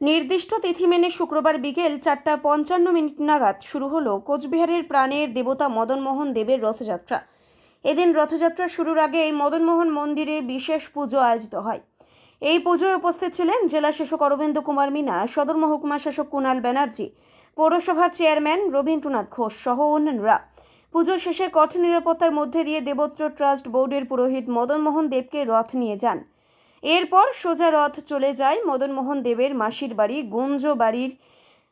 নির্দিষ্ট তিথি মেনে শুক্রবার বিকেল চারটা পঞ্চান্ন মিনিট নাগাদ শুরু হলো কোচবিহারের প্রাণের দেবতা মদনমোহন দেবের রথযাত্রা। এদিন রথযাত্রা শুরুর আগে এই মদনমোহন মন্দিরে বিশেষ পুজো আয়োজিত হয়। এই পুজোয় উপস্থিত ছিলেন জেলা শাসক অরবিন্দ কুমার মিনা, সদর মহকুমা শাসক কুণাল ব্যানার্জি, পৌরসভার চেয়ারম্যান রবীন্দ্রনাথ ঘোষ সহ অন্যান্যরা পুজো শেষে কঠোর নিরাপত্তার মধ্যে দিয়ে দেবত্র ট্রাস্ট বোর্ডের পুরোহিত মদনমোহন দেবকে রথ নিয়ে যান। এরপর সোজা রথ চলে যায় মদনমোহন দেবের মাসির বাড়ি গুঞ্জ বাড়ির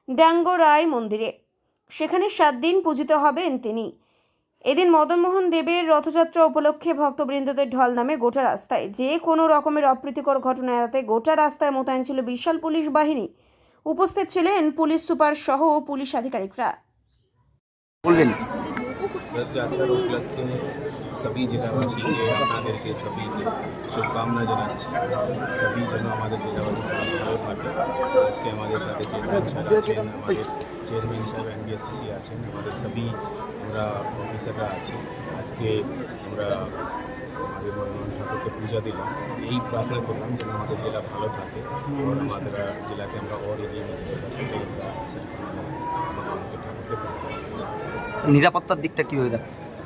ডাঙ্গরায় মন্দিরে। সেখানে সাত দিন পূজিত হবেন তিনি। এদিন মদনমোহন দেবের রথযাত্রা উপলক্ষে ভক্তবৃন্দদের ঢল নামে গোটা রাস্তায়। যে কোনো রকমের অপ্রীতিকর ঘটনা এড়াতে গোটা রাস্তায় মোতায়েন ছিল বিশাল পুলিশ বাহিনী। উপস্থিত ছিলেন পুলিশ সুপার সহ পুলিশ আধিকারিকরা। रथ यात्रा उपलक्ष्य में सभी जिलावासी के আপনাদের के सभी के শুভকামনা জানাচ্ছি সবই যেন আমাদের জেলাবাসী সবাই ভালো থাকে আজকে আমাদের সাথে চেয়ারম্যান স্যার আছেন আমাদের চেয়ারম্যান স্যার এনবিএসটিসি আছেন আমাদের সবই আমরা অফিসাররা আছি আজকে আমরা আমাদের মনোনয়ন ঠাকুরকে পূজা দিলাম এই প্রার্থনা করলাম যেন আমাদের জেলা ভালো থাকে এবং আমাদের জেলাকে আমরা ওর এগিয়ে নিয়ে নিরাপত্তার দিকটা কীভাবে দেখ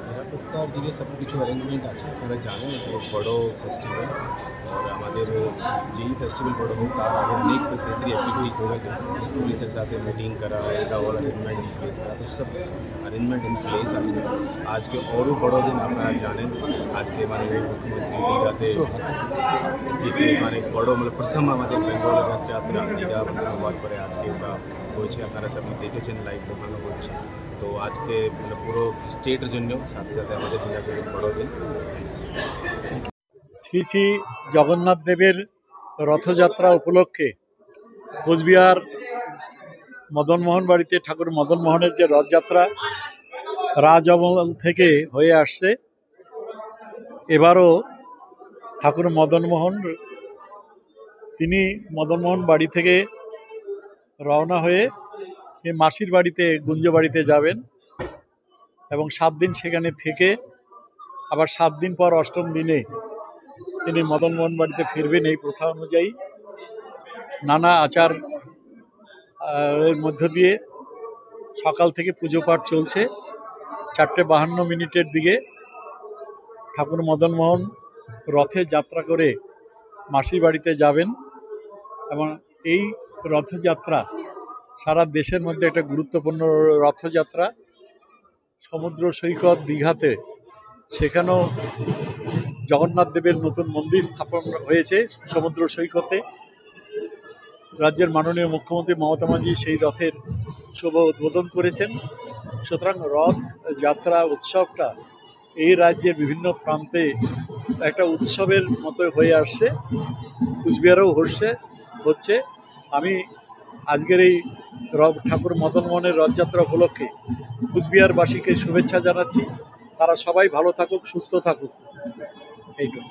নিরাপত্তার দিকে সব কিছু অ্যারেঞ্জমেন্ট আছে আপনারা জানেন এটা এক বড় ফেস্টিভ্যাল আর আমাদের যেই ফেস্টিভ্যাল বড় হোক তার আগে অনেক ক্ষেত্রে অ্যাপ্লিকেশ হয়ে গেছে পুলিশের সাথে মিটিং করা এটা অল অ্যারেঞ্জমেন্ট ইন প্লেস করা তো সব অ্যারেঞ্জমেন্ট ইন প্লেস আছে। আজকে আরও বড় দিন আপনারা জানেন আজকে মানে মুখ্যমন্ত্রী দীঘাতে থেকে মানে বড় মানে প্রথম আমাদের বেঙ্গল রথযাত্রা দীঘা বন্ধ হওয়ার পরে আজকে ওটা হয়েছে, আপনারা সবই দেখেছেন লাইভ দেখানো হচ্ছে। তো আজকে মানে পুরো স্টেটের জন্য সাথে সাথে আমাদের জেলা থেকে বড় দিন। শ্রী শ্রী জগন্নাথ দেবের রথযাত্রা উপলক্ষে কোচবিহার মদনমোহন বাড়িতে ঠাকুর মদনমোহনের যে রথযাত্রা রাজমহল থেকে হয়ে আসছে, এবারও ঠাকুর মদনমোহন তিনি মদনমোহন বাড়ি থেকে রওনা হয়ে এই মাসির বাড়িতে, গুঞ্জ বাড়িতে যাবেন এবং সাত দিন সেখানে থেকে আবার সাত দিন পর অষ্টম দিনে তিনি মদনমোহন বাড়িতে ফিরবেন এই প্রথা অনুযায়ী। নানা আচার মধ্য দিয়ে সকাল থেকে পুজো পাঠ চলছে। চারটে বাহান্ন মিনিটের দিকে ঠাকুর মদনমোহন রথে যাত্রা করে মাসির বাড়িতে যাবেন এবং এই রথযাত্রা, সারা দেশের মধ্যে একটা গুরুত্বপূর্ণ রথযাত্রা। সমুদ্র সৈকত দীঘাতে, সেখানেও জগন্নাথ দেবের নতুন মন্দির স্থাপন হয়েছে সমুদ্র সৈকতে। রাজ্যের মাননীয় মুখ্যমন্ত্রী মমতা মাঝি সেই রথের শুভ উদ্বোধন করেছেন। সুতরাং রথ যাত্রা উৎসবটা এই রাজ্যের বিভিন্ন প্রান্তে একটা উৎসবের মতো হয়ে আসছে। কুচবিহারেও হচ্ছে হচ্ছে। আমি আজকের এই রব, ঠাকুর মদন মোহনের রথযাত্রা উপলক্ষে কুচবিহারবাসীকে শুভেচ্ছা জানাচ্ছি। তারা সবাই ভালো থাকুক, সুস্থ থাকুক। এইটুকু।